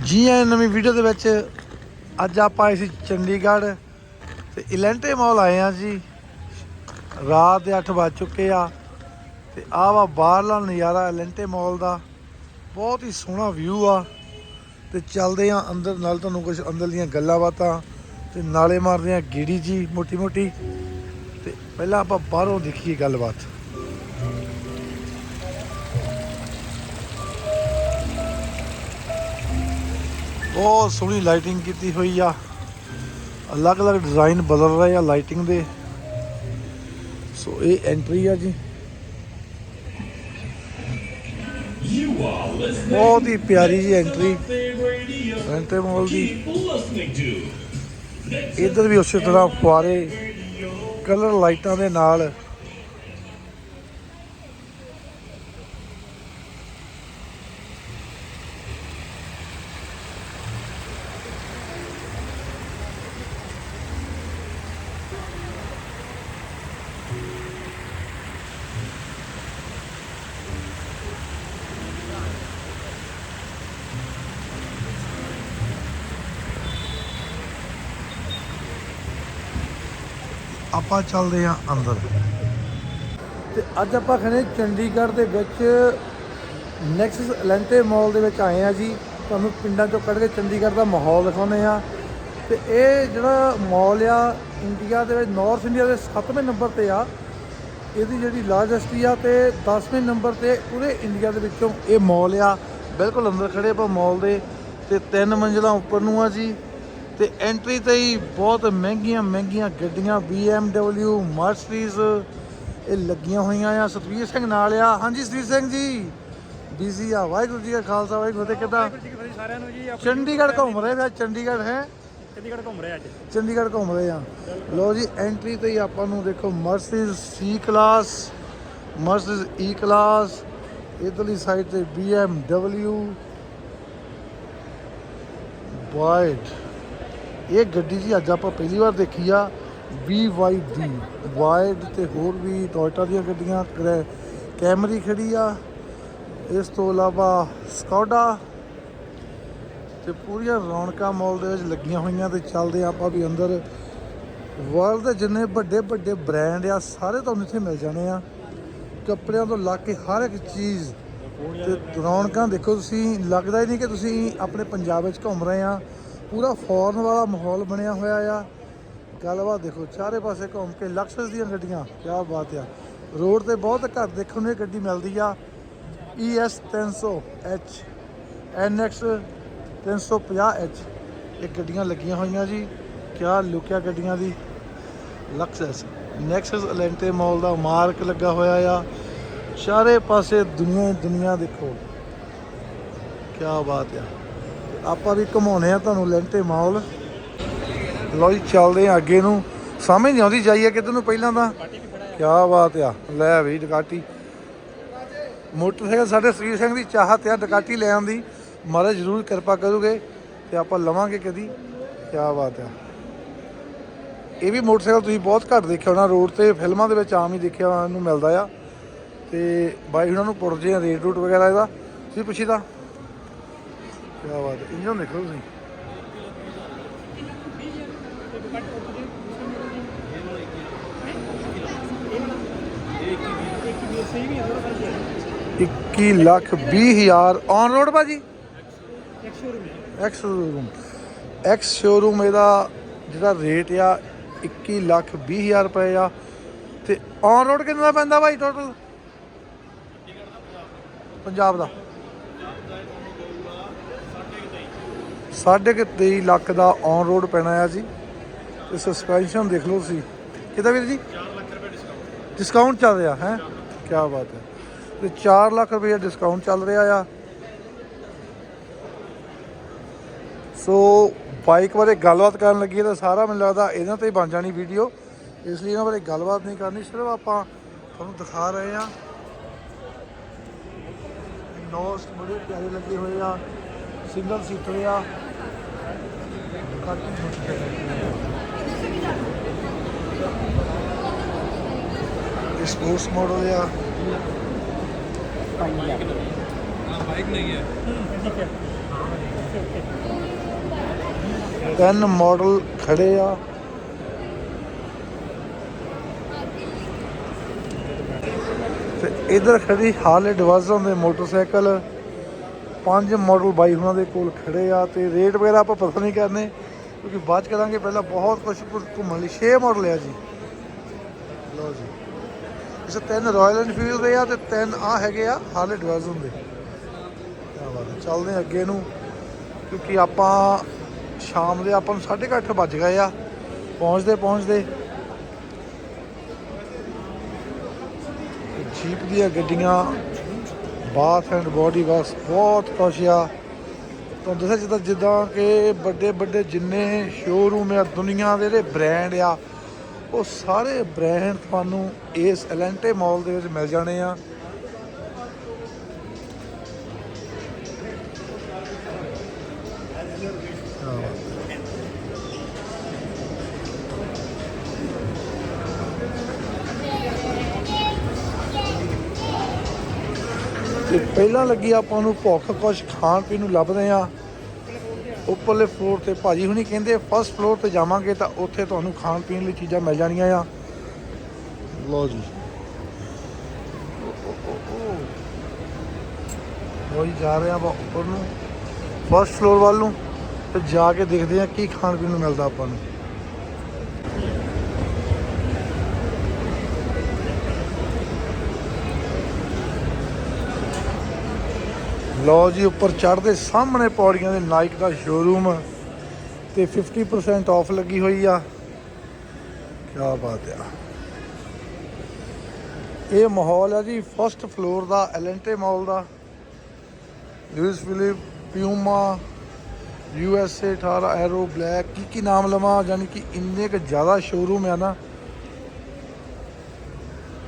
ਜੀ ਆਇਆਂ ਨਵੀਂ ਵੀਡੀਓ ਦੇ ਵਿੱਚ ਅੱਜ ਆਪਾਂ ਆਏ ਸੀ ਚੰਡੀਗੜ੍ਹ ਤੇ ਇਲੈਂਟੇ ਮਾਲ ਆਏ ਆ ਜੀ। ਰਾਤ ਦੇ 8 ਵੱਜ ਚੁੱਕੇ ਆ ਤੇ ਆਹ ਵਾ ਬਾਹਰਲਾ ਨਜ਼ਾਰਾ ਇਲੈਂਟੇ ਮਾਲ ਦਾ। ਬਹੁਤ ਹੀ ਸੋਹਣਾ ਵਿਊ ਆ ਤੇ ਚੱਲਦੇ ਆ ਅੰਦਰ, ਨਾਲ ਤੁਹਾਨੂੰ ਕੁਝ ਅੰਦਰ ਦੀਆਂ ਗੱਲਾਂ ਬਾਤਾਂ ਤੇ ਨਾਲੇ ਮਾਰਦੇ ਆ ਗੀੜੀ ਜੀ ਮੋਟੀ ਮੋਟੀ ਤੇ ਪਹਿਲਾਂ ਆਪਾਂ ਬਾਹਰੋਂ ਦੇਖੀਏ ਗੱਲਬਾਤ। ਬਹੁਤ ਸੋਹਣੀ ਲਾਈਟਿੰਗ ਕੀਤੀ ਹੋਈ ਆ। ਅਲੱਗ-ਅਲੱਗ ਡਿਜ਼ਾਈਨ ਬਦਲ ਰਹੇ ਆ ਲਾਈਟਿੰਗ ਦੇ। ਸੋ ਇਹ ਐਂਟਰੀ ਆ ਜੀ। ਬਹੁਤ ਹੀ ਪਿਆਰੀ ਜੀ ਐਂਟਰੀ ਰੈਂਟੇ Radio. ਮਾਲ ਦੀ। Keep ਇਧਰ ਵੀ ਉਸੇ ਤਰ੍ਹਾਂ ਫੁਆਰੇ, ਕਲਰ ਲਾਈਟਾਂ ਦੇ ਨਾਲ। ਆਪਾਂ ਚੱਲਦੇ ਹਾਂ ਅੰਦਰ। ਤੇ ਅੱਜ ਆਪਾਂ ਖੜੇ ਚੰਡੀਗੜ੍ਹ ਦੇ ਵਿੱਚ ਨੈਕਸਸ ਐਲੈਂਟੇ ਮਾਲ ਦੇ ਵਿੱਚ ਆਏ ਆ ਜੀ। ਤੁਹਾਨੂੰ ਪਿੰਡਾਂ ਚੋਂ ਕੱਢ ਕੇ ਚੰਡੀਗੜ੍ਹ ਦਾ ਮਾਹੌਲ ਦਿਖਾਉਂਦੇ ਆ ਤੇ ਇਹ ਜਿਹੜਾ ਮਾਲ ਆ ਇੰਡੀਆ ਦੇ ਵਿੱਚ ਨਾਰਥ ਇੰਡੀਆ ਦੇ 7ਵੇਂ ਨੰਬਰ ਤੇ ਆ। ਇਹਦੀ ਜਿਹੜੀ ਲਾਰਜੈਸਟ ਆ ਤੇ 10ਵੇਂ ਨੰਬਰ ਤੇ ਪੂਰੇ ਇੰਡੀਆ ਦੇ ਵਿੱਚੋਂ ਇਹ ਮਾਲ ਆ। ਬਿਲਕੁਲ ਅੰਦਰ ਖੜੇ ਆਪਾਂ ਮਾਲ ਦੇ ਤੇ ਤਿੰਨ ਮੰਜ਼ਿਲਾਂ ਉੱਪਰ ਨੂੰ ਆ ਜੀ। ਤੇ ਐਂਟਰੀ ਤੇ ਹੀ ਬਹੁਤ ਮਹਿੰਗੀਆਂ ਮਹਿੰਗੀਆਂ ਗੱਡੀਆਂ BMW ਮਰਸੀਡੀਜ਼ ਇਹ ਲੱਗੀਆਂ ਹੋਈਆਂ ਆ। ਸਤਵੀਰ ਸਿੰਘ ਨਾਲ ਆ। ਹਾਂਜੀ ਸਤਵੀਰ ਸਿੰਘ ਜੀ। ਬੀਜ਼ੀ ਆ। ਵਾਹਿਗੁਰੂ ਜੀ ਕਾ ਖਾਲਸਾ ਵਾਹਿਗੁਰੂ ਜੀ ਕੀ ਫਤਿਹ। ਵਾਹਿਗੁਰੂ ਜੀ ਕੀ ਫਤਿਹ ਸਾਰਿਆਂ ਨੂੰ ਜੀ ਆਪਾਂ ਚੰਡੀਗੜ੍ਹ ਘੁੰਮ ਰਹੇ ਆ ਚੰਡੀਗੜ੍ਹ ਹੈ? ਚੰਡੀਗੜ੍ਹ ਘੁੰਮ ਰਹੇ ਅੱਜ। ਚੰਡੀਗੜ੍ਹ ਘੁੰਮ ਰਹੇ ਆ। ਲੋ ਜੀ ਐਂਟਰੀ ਤੇ ਹੀ ਆਪਾਂ ਨੂੰ ਦੇਖੋ Mercedes C class Mercedes E class ਇਧਰਲੀ side ਤੇ BMW ਵਾਈਟ ਇਹ ਗੱਡੀ ਜੀ ਅੱਜ ਆਪਾਂ ਪਹਿਲੀ ਵਾਰ ਦੇਖੀ ਆ BYD ਵਾਈਡ ਤੇ ਹੋਰ ਵੀ ਟੋਇਟਾ ਦੀਆਂ ਗੱਡੀਆਂ, ਕਰੈ- ਕੈਮਰੀ ਖੜੀ ਆ, ਇਸ ਤੋਂ ਇਲਾਵਾ ਸਕੋਡਾ ਤੇ ਪੂਰੀਆਂ ਰੌਣਕਾਂ ਮਾਲ ਦੇ ਵਿੱਚ ਲੱਗੀਆਂ ਹੋਈਆਂ ਤੇ ਚੱਲਦੇ ਆਪਾਂ ਵੀ ਅੰਦਰ। ਵਰਲਡ ਦੇ ਜਿੰਨੇ ਵੱਡੇ ਵੱਡੇ ਬ੍ਰਾਂਡ ਆ, ਸਾਰੇ ਤੁਹਾਨੂੰ ਇੱਥੇ ਮਿਲ ਜਾਣੇ ਆ। ਕੱਪੜਿਆਂ ਤੋਂ ਲੱਗ ਕੇ ਹਰ ਇੱਕ ਚੀਜ਼ ਤੇ ਰੌਣਕਾਂ ਦੇਖੋ ਤੁਸੀਂ, ਲੱਗਦਾ ਹੀ ਨਹੀਂ ਕਿ ਤੁਸੀਂ ਆਪਣੇ ਪੰਜਾਬ ਵਿੱਚ ਘੁੰਮ ਰਹੇ ਆ। ਪੂਰਾ ਫੋਰਨ ਵਾਲਾ ਮਾਹੌਲ ਬਣਿਆ ਹੋਇਆ ਆ। ਗੱਲਬਾਤ ਦੇਖੋ, ਚਾਰੇ ਪਾਸੇ ਘੁੰਮ ਕੇ ਲਕਸਸ ਦੀਆਂ ਗੱਡੀਆਂ ਕੀ ਬਾਤ ਆ। ਰੋਡ ਤੇ ਬਹੁਤ ਘੱਟ ਦੇਖਣ ਨੂੰ ਇਹ ਗੱਡੀ ਮਿਲਦੀ ਆ। E ES 300H NX 350H ਇਹ ਗੱਡੀਆਂ ਲੱਗੀਆਂ ਹੋਈਆਂ ਜੀ। ਕਿਆ ਲੁਕਿਆ ਗੱਡੀਆਂ ਦੀ। ਲਕਸਸ ਨੈਕਸਸ ਐਲੈਂਟੇ ਮਾਲ ਦਾ ਮਾਰਕ ਲੱਗਾ ਹੋਇਆ ਆ। ਚਾਰੇ ਪਾਸੇ ਦੁਨੀਆ ਦੁਨੀਆ ਦੇਖੋ। ਕਿਆ ਬਾਤ ਆ। ਆਪਾਂ ਵੀ ਘਮਾਉਨੇ ਆ ਤੁਹਾਨੂੰ ਲੈਂਟੇ ਮਾਲ ਲਓ ਜੀ, ਚੱਲਦੇ ਆ ਅੱਗੇ ਨੂੰ। ਸਮਝ ਨਹੀਂ ਆਉਂਦੀ ਜਾਈਏ ਕਿੱਧਰ ਨੂੰ ਪਹਿਲਾਂ ਤਾਂ। ਕਿਆ ਬਾਤ ਆ। ਲੈ ਵੀ ਡਕਾਟੀ ਮੋਟਰਸਾਈਕਲ ਸਾਡੇ ਸ੍ਰੀ ਸਿੰਘ ਦੀ ਚਾਹਤ ਆ ਡਕਾਟੀ ਲੈ ਆਂਦੀ ਮਹਾਰਾਜ ਜ਼ਰੂਰ ਕਿਰਪਾ ਕਰੂਗੇ ਤੇ ਆਪਾਂ ਲਵਾਂਗੇ ਕਦੀ। ਕਿਆ ਬਾਤ ਆ। ਇਹ ਵੀ ਮੋਟਰਸਾਈਕਲ ਤੁਸੀਂ ਬਹੁਤ ਘੱਟ ਦੇਖਿਆ ਹੋਣਾ। ਰੋਡ ਤੇ ਫਿਲਮਾਂ ਦੇ ਵਿੱਚ ਆਮ ਹੀ ਦੇਖਿਆ ਨੂੰ ਮਿਲਦਾ ਆ। ਤੇ ਬਾਈ ਉਹਨਾਂ ਨੂੰ ਪੁਰਜੇ ਆ ਰੇਟ ਰੂਟ ਵਗੈਰਾ ਇਹਦਾ। ਤੁਸੀਂ ਪੁੱਛੀਦਾ ਕਿਆ ਬਾਤ ਹੈ ਇੰਜਨ ਦੇਖੋ ਤੁਸੀਂ। ਸਹੀ ਵੀ ਹੈ ਥੋੜਾ ਫ਼ਰਕ ਹੈ 21 ਲੱਖ 20 ਹਜ਼ਾਰ ਔਨ ਰੋਡ ਭਾਜੀ? ਇੱਕ ਐਕਸ ਸ਼ੋਰੂਮ ਐਕਸ ਸ਼ੋਰੂਮ ਇਹਦਾ ਜਿਹੜਾ ਰੇਟ ਆ 21 ਲੱਖ 20 ਹਜ਼ਾਰ ਰੁਪਏ ਆ। ਤੇ ਔਨ ਰੋਡ ਕਿੰਨਾ ਦਾ ਪੈਂਦਾ ਭਾਈ ਟੋਟਲ ਪੰਜਾਬ ਦਾ ਸਾਢੇ ਕੁ 23 ਲੱਖ ਦਾ ਔਨ ਰੋਡ ਪੈਣਾ ਆ ਜੀ। ਤੇ ਸਸਪੈਂਸ਼ਨ ਦੇਖ ਲਓ ਤੁਸੀਂ। ਕਿਹਦਾ ਵੀਰ ਜੀ? 4 ਲੱਖ ਰੁਪਏ ਡਿਸਕਾਊਂਟ ਡਿਸਕਾਊਂਟ ਚੱਲ ਰਿਹਾ, ਹੈ? ਕੀ ਬਾਤ ਹੈ। ਤੇ 4 ਲੱਖ ਰੁਪਏ ਡਿਸਕਾਊਂਟ ਚੱਲ ਰਿਹਾ ਆ। ਸੋ ਬਾਈਕ ਬਾਰੇ ਗੱਲਬਾਤ ਕਰਨ ਲੱਗੀ ਤਾਂ ਸਾਰਾ ਮੈਨੂੰ ਲੱਗਦਾ ਇਹਨਾਂ ਤੇ ਹੀ ਬਣ ਜਾਣੀ ਵੀਡੀਓ ਇਸ ਲਈ ਇਹਨਾਂ ਬਾਰੇ ਗੱਲਬਾਤ ਨਹੀਂ ਕਰਨੀ, ਸਿਰਫ ਆਪਾਂ ਤੁਹਾਨੂੰ ਦਿਖਾ ਰਹੇ ਆ ਨੋਸਟ ਬੜੇ ਪਿਆਰੇ ਲੱਗੇ ਹੋਏ ਆ ਸਿੰਗਲ ਸੀਟਰ ਆ। ਕਾਫੀ ਇਹ ਸਪੋਰਟਸ ਮਾਡਲ ਆ ਠੀਕ ਹੈ ਓਕੇ ਓਕੇ ਤਿੰਨ ਮਾਡਲ ਖੜੇ ਆ ਤੇ ਇਧਰ ਖੜੀ ਹਾਰਲੇ ਡਿਵਾਜ਼ਨ ਦੇ ਮੋਟਰਸਾਈਕਲ ਪੰਜ ਮਾਡਲ ਬਾਈ ਉਹਨਾਂ ਦੇ ਕੋਲ ਖੜੇ ਆ ਤੇ ਰੇਟ ਵਗੈਰਾ ਆਪਾਂ ਪਤਾ ਨਹੀਂ ਕਰਨੇ, ਕਿਉਂਕਿ ਬਾਅਦ 'ਚ ਕਰਾਂਗੇ, ਪਹਿਲਾਂ ਬਹੁਤ ਕੁਝ ਘੁੰਮਣ ਲਈ। 6 ਮਾਡਲ ਆ ਜੀ। ਲਓ ਜੀ। ਇਸ ਤਿੰਨ ਰਾਇਲ ਐਨਫੀਲਡ ਦੇ ਆ ਤੇ ਤਿੰਨ ਆ ਹੈਗੇ ਆ ਹਾਰਲੇ ਡਿਵਾਜ਼ਨ ਦੇ। ਚੱਲਦੇ ਹਾਂ ਅੱਗੇ ਨੂੰ, ਕਿਉਂਕਿ ਆਪਾਂ ਸ਼ਾਮ ਦੇ ਆਪਾਂ ਨੂੰ 8:30 ਵੱਜ ਗਏ ਆ। ਪਹੁੰਚਦੇ ਪਹੁੰਚਦੇ। ਜੀਪ ਦੀਆਂ ਗੱਡੀਆਂ ਬਾਥ ਐਂਡ ਬੋਡੀ ਵਾਸ਼ ਬਹੁਤ ਕੁਛ ਆ। ਤੁਹਾਨੂੰ ਦੱਸਿਆ ਜਿੱਦਾਂ ਜਿੱਦਾਂ ਕਿ ਵੱਡੇ ਵੱਡੇ ਜਿੰਨੇ ਸ਼ੋਰੂਮ ਆ, ਦੁਨੀਆ ਦੇ ਜਿਹੜੇ ਬ੍ਰਾਂਡ ਆ, ਉਹ ਸਾਰੇ ਬ੍ਰਾਂਡ ਤੁਹਾਨੂੰ ਇਸ ਐਲੈਂਟੇ ਮਾਲ ਦੇ ਵਿੱਚ ਮਿਲ ਜਾਣੇ ਆ। ਪਹਿਲਾਂ ਲੱਗੀ ਆਪਾਂ ਨੂੰ ਭੁੱਖ, ਕੁਛ ਖਾਣ ਪੀਣ ਨੂੰ ਲੱਭਦੇ ਆ ਉੱਪਰਲੇ ਫਲੋਰ ਤੇ ਭਾਜੀ ਹੁਣੀ ਕਹਿੰਦੇ ਫਸਟ ਫਲੋਰ ਤੇ ਜਾਵਾਂਗੇ ਤਾਂ ਉੱਥੇ ਤੁਹਾਨੂੰ ਖਾਣ ਪੀਣ ਲਈ ਚੀਜ਼ਾਂ ਮਿਲ ਜਾਣੀਆਂ ਆ। ਲਓ ਜੀ। ਲਓ ਜੀ ਜਾ ਰਹੇ ਆ ਆਪਾਂ ਉੱਪਰ ਨੂੰ ਫਸਟ ਫਲੋਰ ਵੱਲ ਨੂੰ, ਤੇ ਜਾ ਕੇ ਦੇਖਦੇ ਆ ਕੀ ਖਾਣ ਪੀਣ ਨੂੰ ਮਿਲਦਾ ਆਪਾਂ ਨੂੰ। ਲਓ ਜੀ, ਉੱਪਰ ਚੜਦੇ ਸਾਹਮਣੇ ਪੌੜੀਆਂ ਦੇ ਨਾਈਕ ਦਾ ਸ਼ੋਰੂਮ ਤੇ 50% ਆਫ ਲੱਗੀ ਹੋਈ ਆ। ਕੀ ਬਾਤ ਆ। ਇਹ ਮਾਹੌਲ ਹੈ ਜੀ ਫਸਟ ਫਲੋਰ ਦਾ Elante mall the. Louis Philippe Puma U S A 18 Arrow black ਕੀ ਕੀ ਨਾਮ ਲਵਾਂ ਯਾਨੀ ਕਿ ਇੰਨੇ ਕੁ ਜ਼ਿਆਦਾ ਸ਼ੋਰੂਮ ਆ ਨਾ।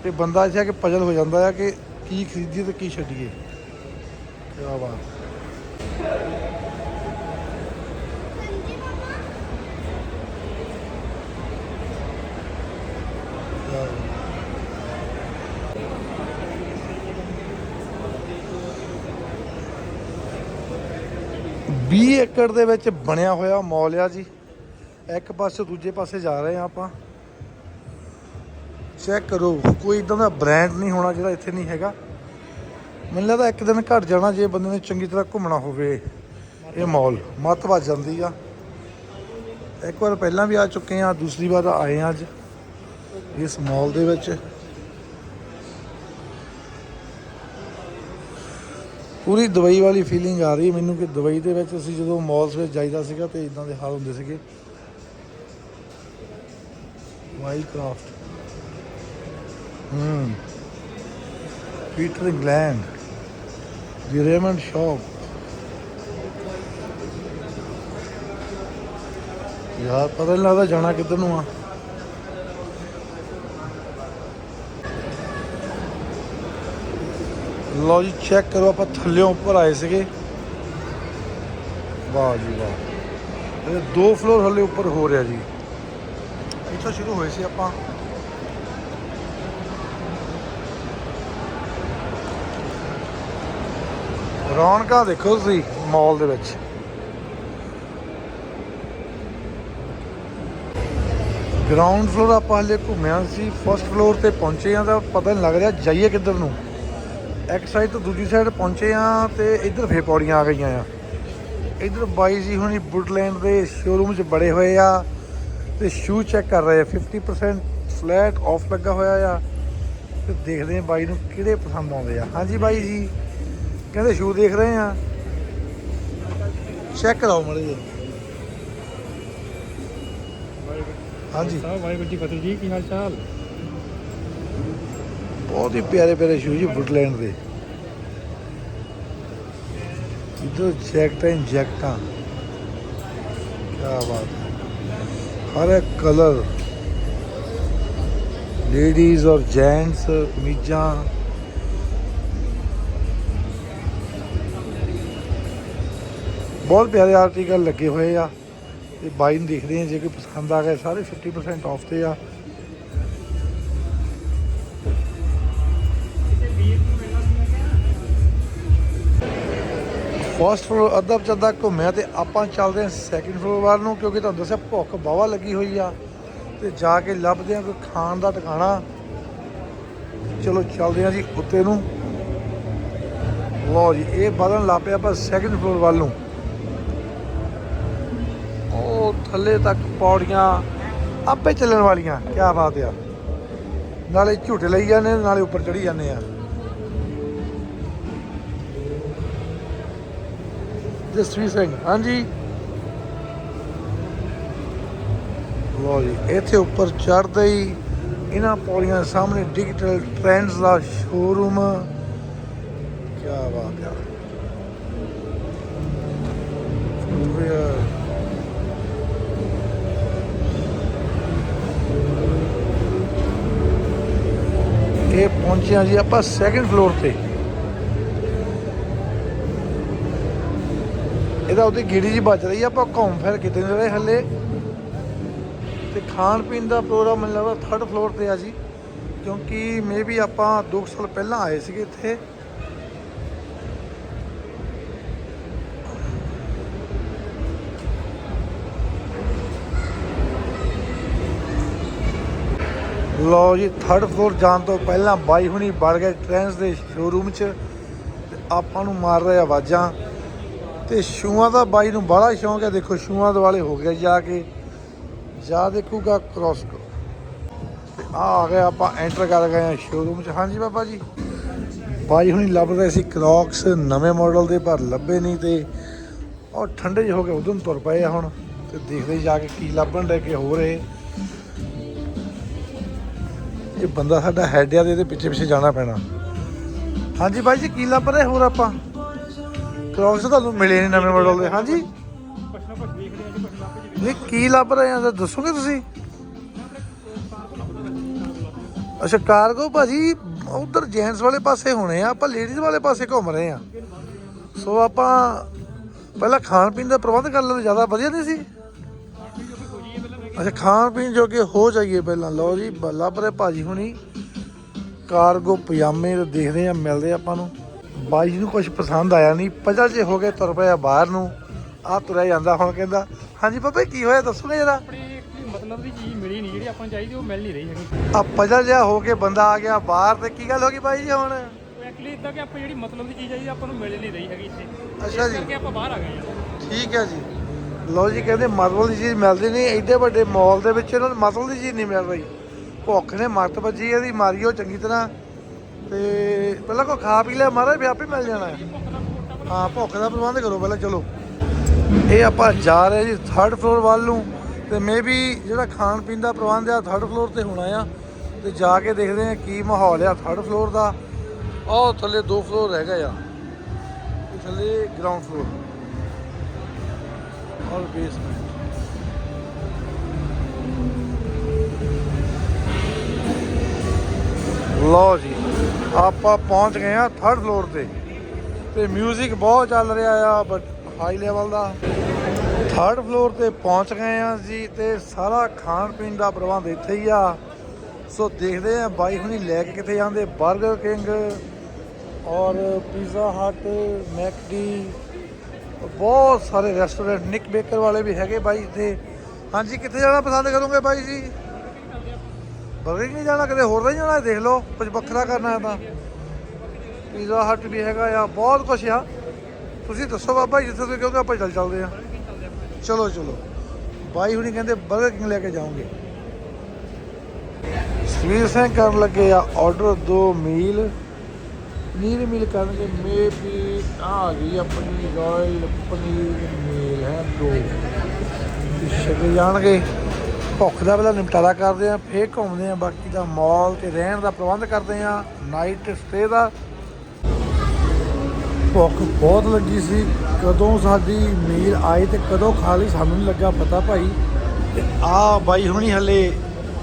ਤੇ ਬੰਦਾ ਇੱਥੇ ਆ ਕੇ ਪਜਲ ਹੋ ਜਾਂਦਾ ਆ ਕਿ ਕੀ ਖਰੀਦੀਏ ਤੇ ਕੀ ਛੱਡੀਏ। ਕੀ ਬਾਤ ਕਿਆ ਬਾਤ। 20 ਏਕੜ ਦੇ ਵਿੱਚ ਬਣਿਆ ਹੋਇਆ ਮਾਲ ਆ ਜੀ। ਇੱਕ ਪਾਸੇ ਦੂਜੇ ਪਾਸੇ ਜਾ ਰਹੇ ਆ ਆਪਾਂ। ਚੈੱਕ ਕਰੋ। ਕੋਈ ਇਦਾਂ ਦਾ ਬ੍ਰਾਂਡ ਨਹੀਂ ਹੋਣਾ ਜਿਹੜਾ ਇੱਥੇ ਨਹੀਂ ਹੈਗਾ। ਮੈਨੂੰ ਲੱਗਦਾ ਇੱਕ ਦਿਨ ਘਟ ਜਾਣਾ ਜੇ ਬੰਦੇ ਨੇ ਚੰਗੀ ਤਰ੍ਹਾਂ ਘੁੰਮਣਾ ਹੋਵੇ। ਇਹ ਮਾਲ ਮੱਤ ਵੱਜ ਜਾਂਦੀ ਆ। ਇੱਕ ਵਾਰ ਪਹਿਲਾਂ ਵੀ ਆ ਚੁੱਕੇ ਆ, ਦੂਸਰੀ ਵਾਰ ਆਏ ਆ ਅੱਜ, ਇਸ ਮਾਲ ਦੇ ਵਿੱਚ। ਪੂਰੀ ਦੁਬਈ ਵਾਲੀ ਫੀਲਿੰਗ ਆ ਰਹੀ ਮੈਨੂੰ ਕਿ ਦੁਬਈ ਦੇ ਵਿੱਚ ਅਸੀਂ ਜਦੋਂ ਮਾਲਸ ਵਿੱਚ ਜਾਈਦਾ ਸੀਗਾ ਤੇ ਇਦਾਂ ਦੇ ਹਾਲ ਹੁੰਦੇ ਸੀਗੇ। ਵਾਈਲਡ ਕਰਾਫਟ ਪੀਟਰ ਇੰਗਲੈਂਡ ਦੀ ਰੇਮੰਡ ਸ਼ਾਪ ਯਾਰ, ਪਤਾ ਨਹੀਂ ਲੱਗਦਾ ਜਾਣਾ ਕਿੱਧਰ ਨੂੰ ਆ। ਲਓ ਜੀ ਚੈੱਕ ਕਰੋ, ਆਪਾਂ ਥੱਲਿਓਂ ਉੱਪਰ ਆਏ ਸੀਗੇ। ਵਾਹ ਜੀ ਵਾਹ। ਇਹ ਦੋ ਫਲੋਰ ਹਲੇ ਉੱਪਰ ਹੋ ਰਿਹਾ ਜੀ। ਇੱਥੋਂ ਸ਼ੁਰੂ ਹੋਏ ਸੀ ਆਪਾਂ। ਰੌਣਕਾਂ ਦੇਖੋ ਤੁਸੀਂ ਮਾਲ ਦੇ ਵਿੱਚ। ਗਰਾਊਂਡ ਫਲੋਰ ਆਪਾਂ ਹਲੇ ਘੁੰਮਿਆ ਸੀ ਫਸਟ ਫਲੋਰ ਤੇ ਪਹੁੰਚੇ ਆ ਤਾਂ ਪਤਾ ਨਹੀਂ ਲੱਗ ਰਿਹਾ ਜਾਈਏ ਕਿੱਧਰ ਨੂੰ। ਇੱਕ ਸਾਈਡ ਤੋਂ ਦੂਜੀ ਸਾਈਡ ਪਹੁੰਚੇ ਆ ਤੇ ਇੱਧਰ ਫੇਰ ਪੌੜੀਆਂ ਆ ਗਈਆਂ ਆ। ਇੱਧਰ ਬਾਈ ਜੀ ਹੁਣੀ ਬੁੱਟਲੈਂਡ ਦੇ ਸ਼ੋਰੂਮ 'ਚ ਬੜੇ ਹੋਏ ਆ ਤੇ ਸ਼ੂ ਚੈੱਕ ਕਰ ਰਹੇ ਆ। 50% ਫਲੈਟ ਆਫ ਲੱਗਾ ਹੋਇਆ ਆ। ਤੇ ਦੇਖਦੇ ਆ ਬਾਈ ਨੂੰ ਕਿਹੜੇ ਪਸੰਦ ਆਉਂਦੇ ਆ। ਹਾਂਜੀ ਬਾਈ ਜੀ। ਕਹਿੰਦੇ ਸ਼ੂ ਦੇਖ ਰਹੇ ਆ ਚੈੱਕ ਕਰਾਓ ਮੜੇ ਜੀ ਹਾਂਜੀ। ਸਾਹਿਬ ਵਾਹਿਗੁਰੂ ਜੀ ਫਤਿਹ ਜੀ ਕੀ ਹਾਲ ਚਾਲ? ਬਹੁਤ ਹੀ ਪਿਆਰੇ ਪਿਆਰੇ ਸ਼ੂ ਜੀ ਬੁੱਟਲੈਂਡ ਦੇ। ਇੱਧਰ ਜੈਕਟਾਂ ਹੀ ਜੈਕਟਾਂ ਕੀ ਬਾਤ ਹੈ। ਹਰ ਇੱਕ ਕਲਰ ਲੇਡੀਜ਼ ਔਰ ਜੈਂਟਸ ਕਮੀਜ਼ਾਂ। ਬਹੁਤ ਪਿਆਰੇ ਆਰਟੀਕਲ ਲੱਗੇ ਹੋਏ ਆ। ਤੇ ਬਾਈ ਨੂੰ ਦੇਖਦੇ ਆ ਜੇ ਕੋਈ ਪਸੰਦ ਆ ਗਿਆ, ਸਾਰੇ 50% ਆਫ ਤੇ ਆ। ਫਸਟ ਫਲੋਰ ਅੱਧਾ ਪਚੱਦਾ ਘੁੰਮਿਆ ਤੇ ਆਪਾਂ ਚੱਲਦੇ ਹਾਂ ਸੈਕਿੰਡ ਫਲੋਰ ਵੱਲ ਨੂੰ, ਕਿਉਂਕਿ ਤੁਹਾਨੂੰ ਦੱਸਿਆ ਭੁੱਖ ਬਾਵਾ ਲੱਗੀ ਹੋਈ ਆ। ਤੇ ਜਾ ਕੇ ਲੱਭਦੇ ਹਾਂ ਕੋਈ ਖਾਣ ਦਾ ਟਿਕਾਣਾ। ਚਲੋ ਚੱਲਦੇ ਹਾਂ ਜੀ ਉੱਤੇ ਨੂੰ। ਲਓ ਜੀ, ਇਹ ਵਧਣ ਲੱਗ ਪਿਆ ਆਪਾਂ ਸੈਕਿੰਡ ਫਲੋਰ ਵੱਲ ਨੂੰ। ਉਹ ਥੱਲੇ ਤੱਕ ਪੌੜੀਆਂ ਆਪੇ ਚੱਲਣ ਵਾਲੀਆਂ ਕੀ ਬਾਤ ਆ। ਨਾਲੇ ਝੂਟੇ ਲਈ ਜਾਂਦੇ ਨਾਲੇ ਉੱਪਰ ਚੜੀ ਜਾਂਦੇ ਆ। ਜਸਵੀਰ ਸਿੰਘ, ਹਾਂਜੀ। ਲਓ ਜੀ, ਇੱਥੇ ਉੱਪਰ ਚੜ੍ਹਦੇ ਹੀ ਇਹਨਾਂ ਪੌੜੀਆਂ ਸਾਹਮਣੇ ਡਿਜੀਟਲ ਟ੍ਰੈਂਡਸ ਦਾ ਸ਼ੋਰੂਮ ਕੀ ਬਾਤ ਆ। ਇਹ ਪਹੁੰਚੇ ਜੀ ਆਪਾਂ ਸੈਕਿੰਡ ਫਲੋਰ ਤੇ। ਇਹਦਾ ਉਹਦੀ ਗੀੜੀ ਜੀ ਬਚ ਰਹੀ ਆ, ਆਪਾਂ ਘੁੰਮ ਫਿਰ ਕਿਤੇ ਨਹੀਂ ਰਹੇ ਹੱਲੇ। ਤੇ ਖਾਣ ਪੀਣ ਦਾ ਪ੍ਰੋਗਰਾਮ ਮੈਨੂੰ ਲੱਗਦਾ ਥਰਡ ਫਲੋਰ ਤੇ ਆ ਜੀ, ਕਿਉਂਕਿ ਮੇਬੀ ਆਪਾਂ 2 ਸਾਲ ਪਹਿਲਾਂ ਆਏ ਸੀਗੇ ਇੱਥੇ। ਲਓ ਜੀ ਥਰਡ ਫਲੋਰ ਜਾਣ ਤੋਂ ਪਹਿਲਾਂ ਬਾਈ ਹੁਣੀ ਵੜ ਗਏ ਟ੍ਰੈਂਡਸ ਦੇ ਸ਼ੋਰੂਮ 'ਚ ਤੇ ਆਪਾਂ ਨੂੰ ਮਾਰ ਰਹੇ ਆਵਾਜ਼ਾਂ। ਤੇ ਸ਼ੂਆਂ ਦਾ ਬਾਈ ਨੂੰ ਬੜਾ ਸ਼ੌਂਕ ਹੈ, ਦੇਖੋ ਸ਼ੂਆਂ ਦੁਆਲੇ ਹੋ ਗਿਆ ਜਾ ਕੇ। ਜਾ ਦੇਖੂਗਾ ਕ੍ਰੋਸ ਕਰੋ ਤੇ ਆ ਆ ਗਏ ਆਪਾਂ ਐਂਟਰ ਕਰ ਗਏ ਆ ਸ਼ੋਰੂਮ 'ਚ। ਹਾਂਜੀ ਬਾਬਾ ਜੀ। ਬਾਈ ਹੁਣੀ ਲੱਭ ਰਹੇ ਸੀ ਕ੍ਰੌਕਸ ਨਵੇਂ ਮਾਡਲ ਦੇ, ਪਰ ਲੱਭੇ ਨਹੀਂ ਤੇ ਉਹ ਠੰਡੇ ਜਿਹੇ ਹੋ ਕੇ ਉਦੋਂ ਤੁਰ ਪਏ ਆ ਹੁਣ। ਤੇ ਦੇਖਦੇ ਜਾ ਕੇ ਕੀ ਲੱਭਣ ਲੈ ਕੇ ਹੋ ਰਹੇ ਇਹ ਬੰਦਾ ਸਾਡਾ ਹੈਡ ਆ ਤੇ ਇਹਦੇ ਪਿੱਛੇ ਪਿੱਛੇ ਜਾਣਾ ਪੈਣਾ। ਹਾਂਜੀ ਬਾਈ ਜੀ, ਕੀ ਲੱਭ ਰਹੇ ਹੋਰ ਆਪਾਂ? ਕ੍ਰੌਕਸ ਤੁਹਾਨੂੰ ਮਿਲੇ ਨਹੀਂ ਨਵੇਂ ਮਾਡਲ ਦੇ। ਹਾਂਜੀ? ਨਹੀਂ, ਕੀ ਲੱਭ ਰਹੇ ਆ? ਦੱਸੋਗੇ ਤੁਸੀਂ? ਅੱਛਾ ਕਾਰਗੋ ਭਾਜੀ, ਉਧਰ ਜੈਂਟਸ ਵਾਲੇ ਪਾਸੇ ਹੋਣੇ ਆ। ਆਪਾਂ ਲੇਡੀਜ਼ ਵਾਲੇ ਪਾਸੇ ਘੁੰਮ ਰਹੇ ਆ। ਸੋ ਆਪਾਂ ਪਹਿਲਾਂ ਖਾਣ ਪੀਣ ਦਾ ਪ੍ਰਬੰਧ ਕਰ ਲੈਂਦੇ, ਜ਼ਿਆਦਾ ਵਧੀਆ ਨਹੀਂ ਸੀ? ਅੱਛਾ ਖਾਣ ਪੀਣ ਜੋਗੇ ਹੋ ਜਾਈਏ ਪਹਿਲਾਂ। ਲਓ ਜੀ ਬ- ਲੱਭ ਰਹੇ ਭਾਜੀ ਹੁਣੀ। ਕਾਰਗੋ ਪਜਾਮੇ ਦੇਖਦੇ ਆ ਮਿਲਦੇ ਆਪਾਂ ਨੂੰ। ਬਾਈ ਨੂੰ ਕੁਝ ਪਸੰਦ ਆਇਆ ਨਹੀਂ। ਪਜਲ ਜੇ ਹੋ ਗਏ ਤੁਰ ਪਿਆ ਬਾਹਰ ਨੂੰ। ਆ ਤੁਰਿਆ ਜਾਂਦਾ ਹੁਣ ਕਹਿੰਦਾ। ਹਾਂਜੀ ਪਾਪਾ ਕੀ ਹੋਇਆ? ਦੱਸੋਗੇ ਜਰਾ? ਆਪਣੇ ਮਤਲਬ ਦੀ ਚੀਜ਼ ਮਿਲੀ ਨਹੀਂ ਜਿਹੜੀ ਆਪਾਂ ਚਾਹੀਦੀ ਉਹ ਮਿਲ ਨਹੀਂ ਰਹੀ ਹੈਗੀ। ਆ ਪਜਲ ਜਿਹਾ ਹੋ ਕੇ ਬੰਦਾ ਆ ਗਿਆ ਬਾਹਰ ਤੇ ਕੀ ਗੱਲ ਹੋ ਗਈ ਬਾਈ ਜੀ ਹੁਣ? ਐਕਚੁਅਲੀ ਇਦਾਂ ਕਿ ਆਪਾਂ ਜਿਹੜੀ ਮਤਲਬ ਦੀ ਚੀਜ਼ ਚਾਹੀਦੀ ਆਪਾਂ ਨੂੰ ਮਿਲ ਨਹੀਂ ਰਹੀ ਹੈਗੀ ਇੱਥੇ। ਅੱਛਾ ਇਸ ਜੀ। ਕਰਕੇ ਆਪਾਂ ਬਾਹਰ ਆ ਗਏ ਆ ਠੀਕ ਹੈ ਜੀ। ਲਓ ਜੀ, ਕਹਿੰਦੇ ਮਤਲਬ ਦੀ ਚੀਜ਼ ਮਿਲਦੀ ਨਹੀਂ, ਐਡੇ ਵੱਡੇ ਮਾਲ ਦੇ ਵਿੱਚ ਇਹਨਾਂ ਨੂੰ ਮਤਲਬ ਦੀ ਚੀਜ਼ ਨਹੀਂ ਮਿਲ ਰਹੀ। ਭੁੱਖ ਨੇ ਮੱਤ ਵੱਜੀ, ਇਹਦੀ ਮਾਰੀਓ ਚੰਗੀ ਤਰ੍ਹਾਂ। ਤੇ ਪਹਿਲਾਂ ਕੋ ਖਾ ਪੀ ਲਿਆ, ਮਹਾਰਾਜ ਵੀ ਆਪੇ ਮਿਲ ਜਾਣਾ। ਹਾਂ, ਭੁੱਖ ਦਾ ਪ੍ਰਬੰਧ ਕਰੋ ਪਹਿਲਾਂ, ਚਲੋ। ਇਹ ਆਪਾਂ ਜਾ ਰਹੇ ਜੀ ਥਰਡ ਫਲੋਰ ਵੱਲ ਨੂੰ। ਤੇ ਮੇਬੀ ਜਿਹੜਾ ਖਾਣ ਪੀਣ ਦਾ ਪ੍ਰਬੰਧ ਆ ਥਰਡ ਫਲੋਰ ਤੇ ਹੋਣਾ ਆ। ਤੇ ਜਾ ਕੇ ਦੇਖਦੇ ਆ ਕੀ ਮਾਹੌਲ ਆ ਥਰਡ ਫਲੋਰ ਦਾ। ਉਹ ਥੱਲੇ ਦੋ ਫਲੋਰ ਰਹਿ ਗਏ ਆ। ਤੇ ਥੱਲੇ ਗਰਾਊਂਡ ਫਲੋਰ all basement. ਲਓ ਜੀ, ਆਪਾਂ ਪਹੁੰਚ ਗਏ ਆ ਥਰਡ ਫਲੋਰ ਤੇ। ਤੇ 뮤직 ਬਹੁਤ ਚੱਲ ਰਿਹਾ ਆ ਬਟ ਹਾਈ ਲੈਵਲ ਦਾ। ਥਰਡ ਫਲੋਰ ਤੇ ਪਹੁੰਚ ਗਏ ਆ ਜੀ, ਤੇ ਸਾਰਾ ਖਾਣ ਪੀਣ ਦਾ ਪ੍ਰਬੰਧ ਇੱਥੇ ਹੀ ਆ। ਸੋ ਦੇਖਦੇ ਆ ਬਾਈ ਹੁਣੀ ਲੈ ਕੇ ਕਿੱਥੇ ਜਾਂਦੇ 버ਗਰ ਕਿੰਗ ਔਰ ਪੀਜ਼ਾ ਹਟ ਮੈਕਡੀ ਬਹੁਤ ਸਾਰੇ ਰੈਸਟੋਰੈਂਟ ਨਿਕ ਬੇਕਰ ਵਾਲੇ ਵੀ ਹੈਗੇ ਬਾਈ ਇੱਥੇ। ਹਾਂਜੀ ਕਿੱਥੇ ਜਾਣਾ ਪਸੰਦ ਕਰੋਗੇ ਬਾਈ ਜੀ? ਬਰਗਰ ਨਹੀਂ ਜਾਣਾ ਕਿਤੇ ਹੋਰ ਨਹੀਂ ਜਾਣਾ? ਦੇਖ ਲਓ ਕੁਝ ਵੱਖਰਾ ਕਰਨਾ ਹੈ ਤਾਂ। ਪੀਜ਼ਾ ਹੱਟ ਵੀ ਹੈਗਾ ਆ ਬਹੁਤ ਕੁਝ ਆ। ਤੁਸੀਂ ਦੱਸੋ ਬਾਬਾ ਜੀ, ਜਿੱਥੇ ਤੁਸੀਂ ਕਹੋਗੇ ਆਪਾਂ ਚੱਲ ਚੱਲਦੇ ਆ ਚਲੋ ਚਲੋ। ਬਾਈ ਹੁਣੀ ਕਹਿੰਦੇ ਬਰਗਰ ਕਿੰਗ ਲੈ ਕੇ ਜਾਉਂਗੇ ਸਵੀਰ ਸਿੰਘ ਕਰਨ ਲੱਗੇ ਆ ਆਰਡਰ ਦੋ ਮੀਲ। ਨੀਲ ਮੀਲ ਕਰਨਗੇ ਮੇਬੀ ਆ ਗਈ ਆਪਣੀ ਰਾਇਲ ਪਨੀਰ ਮੀਲ ਹੈ ਦੋ। ਛਕੇ ਜਾਣਗੇ। ਭੁੱਖ ਦਾ ਪਹਿਲਾਂ ਨਿਪਟਾਰਾ ਕਰਦੇ ਆ ਫੇਰ ਘੁੰਮਦੇ ਆ ਬਾਕੀ ਦਾ ਮਾਲ ਤੇ ਰਹਿਣ ਦਾ ਪ੍ਰਬੰਧ ਕਰਦੇ ਆ ਨਾਈਟ ਸਟੇ ਦਾ। ਭੁੱਖ ਬਹੁਤ ਲੱਗੀ ਸੀ, ਕਦੋਂ ਸਾਡੀ ਮੀਲ ਆਈ ਤੇ ਕਦੋਂ ਖਾ ਲਈ ਸਾਨੂੰ ਨਹੀਂ ਲੱਗਾ ਪਤਾ ਭਾਈ। ਤੇ ਆ ਬਾਈ ਹੁਣੀ ਹਲੇ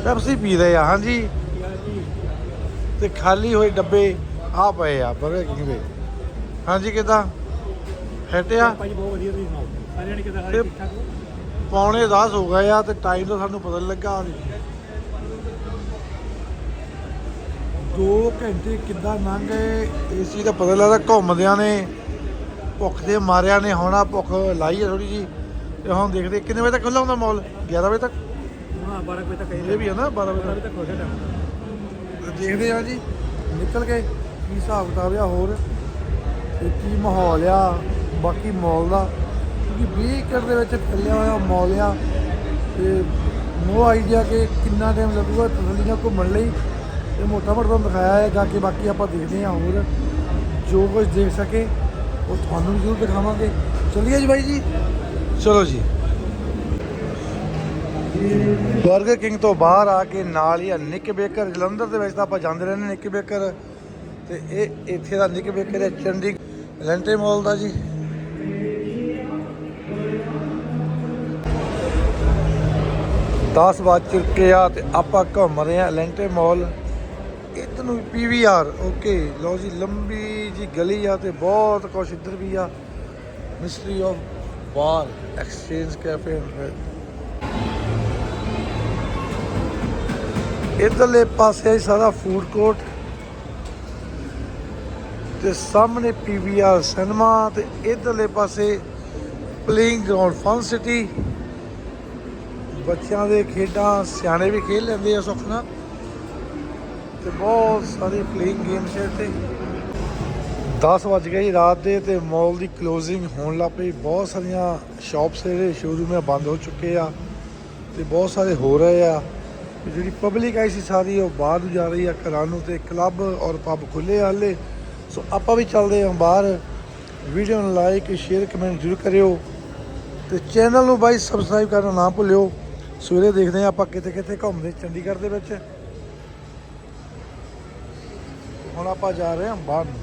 ਪੈਪਸੀ ਪੀ ਰਹੇ ਆ, ਹਾਂਜੀ। ਤੇ ਖਾਲੀ ਹੋਏ ਡੱਬੇ। ਆ ਪਏ ਆ ਬਰਗਰ ਕਿੰਗ ਦੇ। ਹਾਂਜੀ ਕਿਦਾਂ? ਹਟਿਆ ਭਾਈ ਬਹੁਤ ਵਧੀਆ ਤੁਸੀਂ ਸੁਣਾਓ। ਸਾਰੇ ਜਣੇ ਕਿਦਾਂ ਤੇ- ਸਾਰੇ ਠੀਕ ਠਾਕ ਹੋ? ਪੌਣੇ 10 ਹੋ ਗਏ ਆ ਤੇ ਟਾਈਮ ਦਾ ਸਾਨੂੰ ਪਤਾ ਨਹੀਂ ਲੱਗਾ 2 ਘੰਟੇ ਕਿੱਦਾਂ ਲੰਘ ਗਏ? ਚੀਜ਼ ਦਾ ਪਤਾ ਲੱਗਦਾ ਘੁੰਮਦਿਆਂ ਨੇ ਭੁੱਖ ਦੇ ਮਾਰਿਆ ਨੇ ਹੁਣ ਆ ਭੁੱਖ ਲਾਈ ਹੈ ਥੋੜੀ ਜੀ ਤੇ ਹੁਣ ਦੇਖਦੇ ਕਿੰਨੇ ਵਜੇ ਤੱਕ ਖੁੱਲ੍ਹਾ ਹੁੰਦਾ ਮਾਲ 11 ਵਜੇ ਤੱਕ? ਹਾਂ 12 ਵਜੇ ਤੱਕ ਇਹ ਵੀ ਹੈ ਨਾ 12 ਵਜੇ ਤੱਕ। ਤੱਕ ਹੋ ਜਾਣਾ ਤੇ ਦੇਖਦੇ ਆ ਜੀ। ਨਿਕਲ ਕੇ ਕੀ ਹਿਸਾਬ ਕਿਤਾਬ ਆ ਹੋਰ? ਤੇ ਕੀ ਮਾਹੌਲ ਆ? ਬਾਕੀ ਮਾਲ ਦਾ? ਕਿਉਂਕਿ 20 ਏਕੜ ਦੇ ਵਿੱਚ ਫੈਲਿਆ ਹੋਇਆ ਮਾਲ ਆ। ਤੇ ਨੋ ਆਈਡੀਆ ਕਿ ਕਿੰਨਾ ਟਾਈਮ ਲੱਗੂਗਾ ਤਸੱਲੀ ਨਾਲ ਘੁੰਮਣ ਲਈ। ਤੇ ਮੋਟਾ ਮੋਟਾ ਦਿਖਾਇਆ ਹੈ ਜਾ ਕੇ ਬਾਕੀ ਆਪਾਂ ਦੇਖਦੇ ਹਾਂ ਹੋਰ। ਜੋ ਕੁਝ ਦੇਖ ਸਕੇ ਉਹ ਤੁਹਾਨੂੰ ਜ਼ਰੂਰ ਦਿਖਾਵਾਂਗੇ। ਚਲਿਏ ਜੀ ਬਾਈ ਜੀ? ਚਲੋ ਜੀ। ਬਰਗਰ ਕਿੰਗ ਤੋਂ ਬਾਹਰ ਆ ਕੇ ਨਾਲ ਹੀ ਨਿੱਕ ਬੇਕਰ ਜਲੰਧਰ ਦੇ ਵਿੱਚ ਤਾਂ ਆਪਾਂ ਜਾਂਦੇ ਰਹਿੰਦੇ ਨਿੱਕ ਬੇਕਰ। ਤੇ ਇਹ ਇੱਥੇ ਦਾ ਨਿੱਕ ਬੇਕਰ ਹੈ ਚੰਡੀ ਲੈਂਟੇ ਮਾਲ ਦਾ ਜੀ। ਦਸ ਵੱਜ ਚੁੱਕੇ ਆ ਤੇ ਆਪਾਂ ਘੁੰਮ ਰਹੇ ਆ ਲੈਂਟੇ ਮਾਲ। ਇੱਧਰ ਨੂੰ ਪੀਵੀਆਰ ਓਕੇ ਲਓ ਜੀ, ਲੰਬੀ ਜੀ ਗਲੀ ਆ ਤੇ ਬਹੁਤ ਕੁਛ ਇੱਧਰ ਵੀ ਆ। Mystery of bar exchange cafe ਇਧਰਲੇ ਪਾਸੇ ਸਾਰਾ ਫੂਡ ਕੋਰਟ ਤੇ ਸਾਹਮਣੇ ਪੀਵੀਆਰ ਸਿਨੇਮਾ ਤੇ ਇਧਰਲੇ ਪਾਸੇ ਪਲੇਇੰਗ ਗਰਾਊਂਡ ਫਨ ਸਿਟੀ ਬੱਚਿਆਂ ਦੇ ਖੇਡਾਂ, ਸਿਆਣੇ ਵੀ ਖੇਡ ਲੈਂਦੇ ਆ ਸੁਖਨਾ ਨਾਲ। ਤੇ ਬਹੁਤ ਸਾਰੇ ਪਲੇਇੰਗ ਗੇਮਸ ਹੈ ਇੱਥੇ। 10 ਵੱਜ ਗਏ ਜੀ ਰਾਤ ਦੇ ਤੇ ਮਾਲ ਦੀ ਕਲੋਜ਼ਿੰਗ ਹੋਣ ਲੱਗ ਪਈ। ਬਹੁਤ ਸਾਰੀਆਂ ਸ਼ਾਪਸ ਜਿਹੜੇ ਸ਼ੋਰੂਮ ਆ, ਬੰਦ ਹੋ ਚੁੱਕੇ ਆ। ਤੇ ਬਹੁਤ ਸਾਰੇ ਹੋ ਰਹੇ ਆ। ਜਿਹੜੀ ਪਬਲਿਕ ਆਈ ਸੀ ਸਾਰੀ, ਉਹ ਬਾਹਰ ਨੂੰ ਜਾ ਰਹੀ ਆ ਘਰਾਂ ਨੂੰ ਤੇ ਕਲੱਬ ਔਰ ਪੱਬ ਖੁੱਲੇ ਆ ਹਾਲੇ। ਸੋ ਆਪਾਂ ਵੀ ਚੱਲਦੇ ਹਾਂ ਬਾਹਰ। ਵੀਡੀਓ ਨੂੰ ਲਾਈਕ ਸ਼ੇਅਰ ਕਮੈਂਟ ਜ਼ਰੂਰ ਕਰਿਓ। ਤੇ ਚੈਨਲ ਨੂੰ ਬਾਈ ਸਬਸਕ੍ਰਾਈਬ ਕਰਨਾ ਨਾ ਭੁੱਲਿਓ। ਸਵੇਰੇ ਦੇਖਦੇ ਹਾਂ ਆਪਾਂ ਕਿਤੇ ਕਿੱਥੇ ਘੁੰਮਦੇ ਚੰਡੀਗੜ੍ਹ ਦੇ ਵਿੱਚ। ਹੁਣ ਆਪਾਂ ਜਾ ਰਹੇ ਹਾਂ ਬਾਹਰ ਨੂੰ।